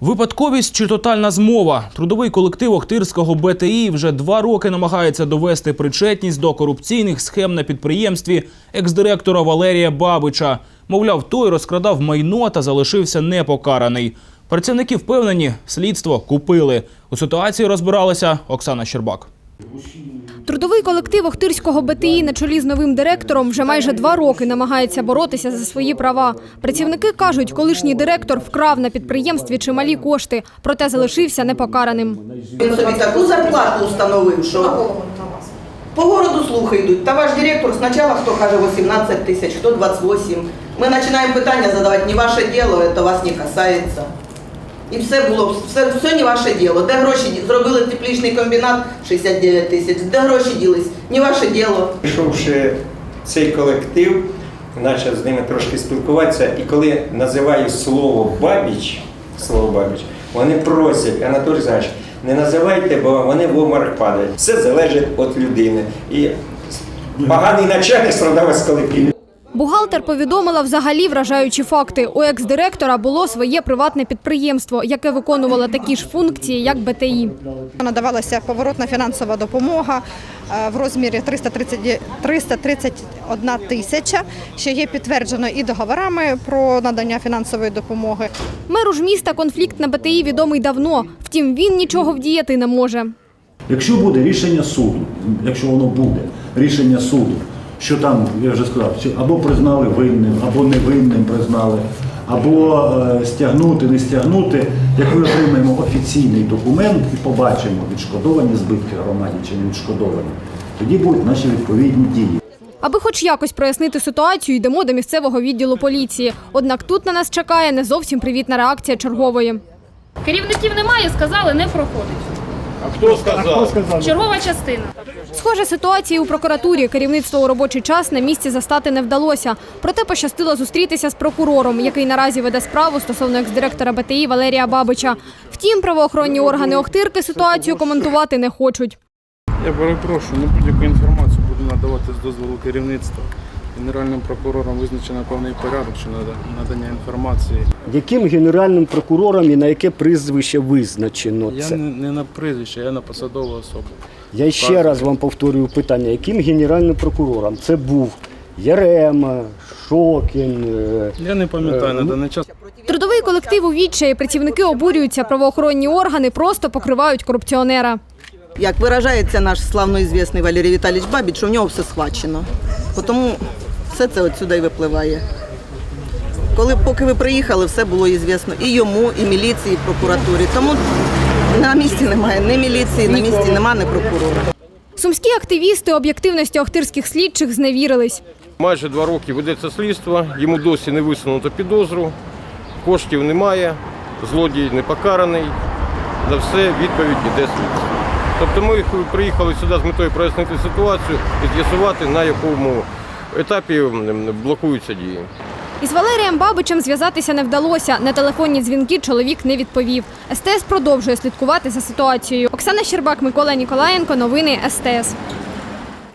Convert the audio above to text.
Випадковість чи тотальна змова. Трудовий колектив Охтирського БТІ вже два роки намагається довести причетність до корупційних схем на підприємстві екс-директора Валерія Бабича. Мовляв, той розкрадав майно та залишився непокараний. Працівники впевнені, слідство купили. У ситуації розбиралася Оксана Щербак. Трудовий колектив Охтирського БТІ на чолі з новим директором вже майже два роки намагається боротися за свої права. Працівники кажуть, колишній директор вкрав на підприємстві чималі кошти, проте залишився непокараним. Він собі таку зарплату установив, що по городу слухи йдуть. Та ваш директор спочатку хто каже 18 тисяч, хто 28. Ми починаємо питання задавати, не ваше діло, це вас не касається. І все було, все, все не ваше діло. Де гроші зробили теплічний комбінат 69 тисяч, де гроші ділись, не ваше діло. Прийшовши цей колектив, почав з ними трошки спілкуватися, і коли називаю слово бабіч, слово бабіч, вони просять, Анатолій Занович, не називайте, бо вони в обморок падають. Все залежить від людини. І поганий начальник страдав з колективу. Бухгалтер повідомила взагалі вражаючі факти. У екс-директора було своє приватне підприємство, яке виконувало такі ж функції, як БТІ. Надавалася поворотна фінансова допомога е, в розмірі 330 331 тисяча, що є підтверджено і договорами про надання фінансової допомоги. Меру ж міста конфлікт на БТІ відомий давно. Втім, він нічого вдіяти не може. Якщо буде рішення суду, якщо воно буде рішення суду, що там, я вже сказав, що або признали винним, або невинним признали, або е, стягнути, не стягнути, як ми отримаємо офіційний документ і побачимо, відшкодовані збитки громаді чи не відшкодовані, тоді будуть наші відповідні дії. Аби хоч якось прояснити ситуацію, йдемо до місцевого відділу поліції. Однак тут на нас чекає не зовсім привітна реакція чергової. Керівників немає, сказали, не проходить. А хто сказав? Чергова частина. Схожа ситуація і у прокуратурі. Керівництво у робочий час на місці застати не вдалося. Проте пощастило зустрітися з прокурором, який наразі веде справу стосовно екс-директора БТІ Валерія Бабича. Втім, правоохоронні органи Охтирки ситуацію коментувати не хочуть. Я перепрошую, не будь-яку інформацію буду надавати з дозволу керівництва. Генеральним прокурором визначено певний порядок щодо надання інформації. Яким генеральним прокурором і на яке прізвище визначено Я це? не, не на прізвище, я на посадову особу. Я ще раз вам повторюю питання, яким генеральним прокурором це був Ярема, Шокін. е, Я не пам'ятаю Е, на ну- даний час. Трудовий колектив у відчаї, працівники обурюються, правоохоронні органи просто покривають корупціонера. Як виражається наш славно славноізвісний Валерій Віталійович Бабіч, що в нього все схвачено. Тому все це отсюди і випливає. Коли поки ви приїхали, все було ізвісно і йому, і міліції, і прокуратурі. Тому на місці немає ні міліції, на місці немає ні прокурора. Сумські активісти об'єктивності охтирських слідчих зневірились. Майже два роки ведеться слідство, йому досі не висунуто підозру, коштів немає, злодій не покараний. За все відповідь іде слідство. Тобто ми приїхали сюди з метою прояснити ситуацію і з'ясувати, на якому етапі блокуються дії. Із Валерієм Бабичем зв'язатися не вдалося. На телефонні дзвінки чоловік не відповів. СТС продовжує слідкувати за ситуацією. Оксана Щербак, Микола Ніколаєнко. Новини СТС.